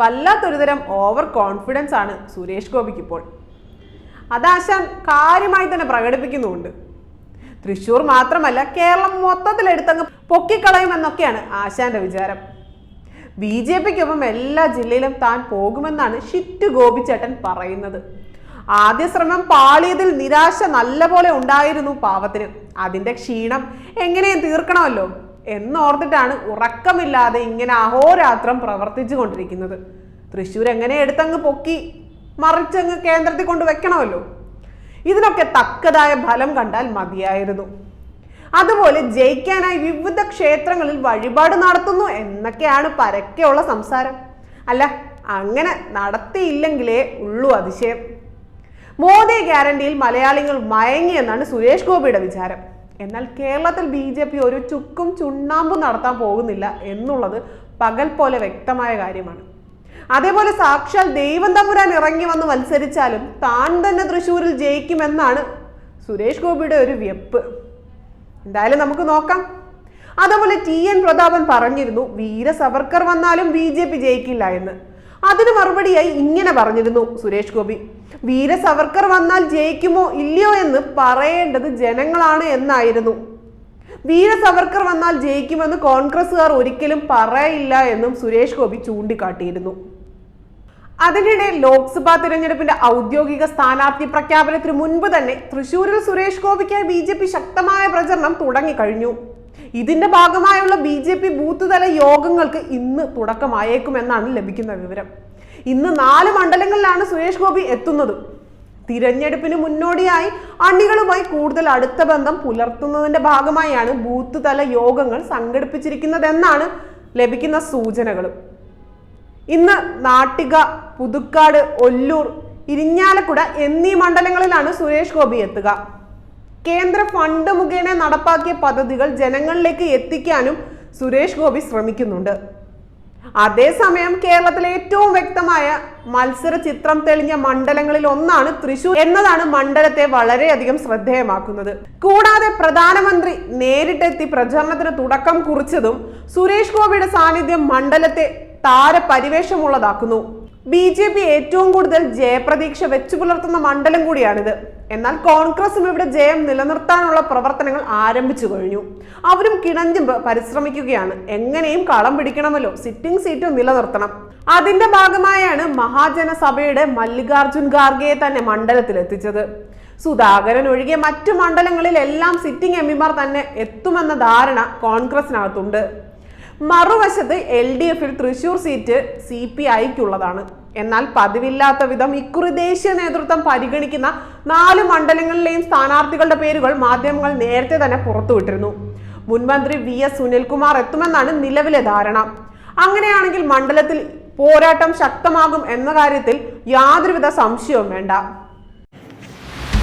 വല്ലാത്തൊരുതരം over confidence ആണ് സുരേഷ് ഗോപിക്ക് ഇപ്പോൾ അതാശാൻ കാര്യമായി തന്നെ പ്രകടിപ്പിക്കുന്നുമുണ്ട്. തൃശൂർ മാത്രമല്ല കേരളം മൊത്തത്തിൽ എടുത്തങ്ങ് പൊക്കിക്കളയുമെന്നൊക്കെയാണ് ആശാന്റെ വിചാരം. ബി ജെ പിക്കൊപ്പം എല്ലാ ജില്ലയിലും താൻ പോകുമെന്നാണ് ഷിറ്റ് ഗോപിച്ചേട്ടൻ പറയുന്നത്. ആദ്യ ശ്രമം പാളിയതിൽ നിരാശ നല്ലപോലെ ഉണ്ടായിരുന്നു പാവത്തിന്. അതിന്റെ ക്ഷീണം എങ്ങനെയും തീർക്കണമല്ലോ. എന്നോർത്തിട്ടാണ് ഉറക്കമില്ലാതെ ഇങ്ങനെ അഹോരാത്രം പ്രവർത്തിച്ചു കൊണ്ടിരിക്കുന്നത് തൃശ്ശൂർ എങ്ങനെ എടുത്തങ്ങ് പൊക്കി മറിച്ചങ്ങ് കേന്ദ്രത്തിൽ കൊണ്ട് വെക്കണമല്ലോ? ഇതിനൊക്കെ തക്കതായ ഫലം കണ്ടാൽ മതിയായിരുന്നു. അതുപോലെ ജയിക്കാനായി വിവിധ ക്ഷേത്രങ്ങളിൽ വഴിപാട് നടത്തുന്നു എന്നൊക്കെയാണ് പരക്കെയുള്ള സംസാരം. അല്ല അങ്ങനെ നടത്തിയില്ലെങ്കിലേ ഉള്ളൂ അതിശയം. മോദി ഗ്യാരണ്ടിയിൽ മലയാളികൾ മയങ്ങിയെന്നാണ് സുരേഷ് ഗോപിയുടെ വിചാരം. എന്നാൽ കേരളത്തിൽ ബി ജെ പി ഒരു ചുക്കും ചുണ്ണാമ്പും നടത്താൻ പോകുന്നില്ല എന്നുള്ളത് പകൽ പോലെ വ്യക്തമായ കാര്യമാണ്. അതേപോലെ സാക്ഷാൽ ദൈവം തമ്പുരാൻ ഇറങ്ങി വന്ന് മത്സരിച്ചാലും താൻ തന്നെ തൃശ്ശൂരിൽ ജയിക്കുമെന്നാണ് സുരേഷ് ഗോപിയുടെ ഒരു വ്യപ്പ്. എന്തായാലും നമുക്ക് നോക്കാം. അതുപോലെ ടി എൻ പ്രതാപൻ പറഞ്ഞിരുന്നു വീര സവർക്കർ വന്നാലും ബി ജെ പി ജയിക്കില്ല എന്ന്. അതിന് മറുപടിയായി ഇങ്ങനെ പറഞ്ഞിരുന്നു സുരേഷ് ഗോപി. വീര സവർക്കർ വന്നാൽ ജയിക്കുമോ ഇല്ലയോ എന്ന് പറയേണ്ടത് ജനങ്ങളാണ് എന്നായിരുന്നു. വീര സവർക്കർ വന്നാൽ ജയിക്കുമെന്ന് കോൺഗ്രസുകാർ ഒരിക്കലും പറയില്ല എന്നും സുരേഷ് ഗോപി ചൂണ്ടിക്കാട്ടിയിരുന്നു. അതിനിടെ ലോക്സഭാ തിരഞ്ഞെടുപ്പിന്റെ ഔദ്യോഗിക സ്ഥാനാർത്ഥി പ്രഖ്യാപനത്തിന് മുൻപ് തന്നെ തൃശൂരിൽ സുരേഷ് ഗോപിക്കായി ബി ശക്തമായ പ്രചരണം തുടങ്ങിക്കഴിഞ്ഞു. ഇതിന്റെ ഭാഗമായുള്ള ബി ജെ പി ബൂത്ത് തല യോഗങ്ങൾക്ക് ഇന്ന് തുടക്കമായേക്കുമെന്നാണ് ലഭിക്കുന്ന വിവരം. ഇന്ന് നാല് മണ്ഡലങ്ങളിലാണ് സുരേഷ് ഗോപി എത്തുന്നത്. തിരഞ്ഞെടുപ്പിന് മുന്നോടിയായി അണികളുമായി കൂടുതൽ അടുത്ത ബന്ധം പുലർത്തുന്നതിന്റെ ഭാഗമായാണ് ബൂത്ത് തല യോഗങ്ങൾ സംഘടിപ്പിച്ചിരിക്കുന്നതെന്നാണ് ലഭിക്കുന്ന സൂചനകളും. ഇന്ന് നാട്ടിക പുതുക്കാട് ഒല്ലൂർ ഇരിഞ്ഞാലക്കുട എന്നീ മണ്ഡലങ്ങളിലാണ് സുരേഷ് ഗോപി എത്തുക. കേന്ദ്ര ഫണ്ട് മുഖേന നടപ്പാക്കിയ പദ്ധതികൾ ജനങ്ങളിലേക്ക് എത്തിക്കാനും സുരേഷ് ഗോപി ശ്രമിക്കുന്നുണ്ട്. അതേസമയം കേരളത്തിലെ ഏറ്റവും വ്യക്തമായ മത്സര ചിത്രം തെളിഞ്ഞ മണ്ഡലങ്ങളിൽ ഒന്നാണ് തൃശൂർ എന്നതാണ് മണ്ഡലത്തെ വളരെയധികം ശ്രദ്ധേയമാക്കുന്നത്. കൂടാതെ പ്രധാനമന്ത്രി നേരിട്ടെത്തി പ്രചരണത്തിന് തുടക്കം കുറിച്ചതും സുരേഷ് ഗോപിയുടെ സാന്നിധ്യം മണ്ഡലത്തെ താരപരിവേഷമുള്ളതാക്കുന്നു ബി ജെ പി ഏറ്റവും കൂടുതൽ ജയപ്രതീക്ഷ വെച്ചു പുലർത്തുന്ന മണ്ഡലം കൂടിയാണിത്. എന്നാൽ കോൺഗ്രസും ഇവിടെ ജയം നിലനിർത്താനുള്ള പ്രവർത്തനങ്ങൾ ആരംഭിച്ചു കഴിഞ്ഞു. അവരും കിണഞ്ഞും പരിശ്രമിക്കുകയാണ്. എങ്ങനെയും കളം പിടിക്കണമല്ലോ. സിറ്റിംഗ് സീറ്റ് നിലനിർത്തണം. അതിന്റെ ഭാഗമായാണ് മഹാജനസഭയുടെ മല്ലികാർജുൻ ഖാർഗെയെ തന്നെ മണ്ഡലത്തിൽ എത്തിച്ചത് സുധാകരൻ ഒഴികെ മറ്റു മണ്ഡലങ്ങളിൽ എല്ലാം സിറ്റിംഗ് എം പിമാർ തന്നെ എത്തുമെന്ന ധാരണ കോൺഗ്രസിനകത്തുണ്ട്. മറുവശത്ത് എൽ ഡി എഫിൽ തൃശൂർ സീറ്റ് സി പി ഐക്കുള്ളതാണ്. എന്നാൽ പതിവില്ലാത്ത വിധം ഇക്കുറി ദേശീയ നേതൃത്വം പരിഗണിക്കുന്ന നാല് മണ്ഡലങ്ങളിലെയും സ്ഥാനാർത്ഥികളുടെ പേരുകൾ മാധ്യമങ്ങൾ നേരത്തെ തന്നെ പുറത്തുവിട്ടിരുന്നു മുൻമന്ത്രി വി എസ് സുനിൽകുമാർ എത്തുമെന്നാണ് നിലവിലെ ധാരണ. അങ്ങനെയാണെങ്കിൽ മണ്ഡലത്തിൽ പോരാട്ടം ശക്തമാകും എന്ന കാര്യത്തിൽ യാതൊരുവിധ സംശയവും വേണ്ട.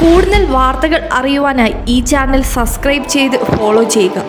കൂടുതൽ വാർത്തകൾ അറിയുവാനായി ഈ ചാനൽ സബ്സ്ക്രൈബ് ചെയ്ത് ഫോളോ ചെയ്യുക.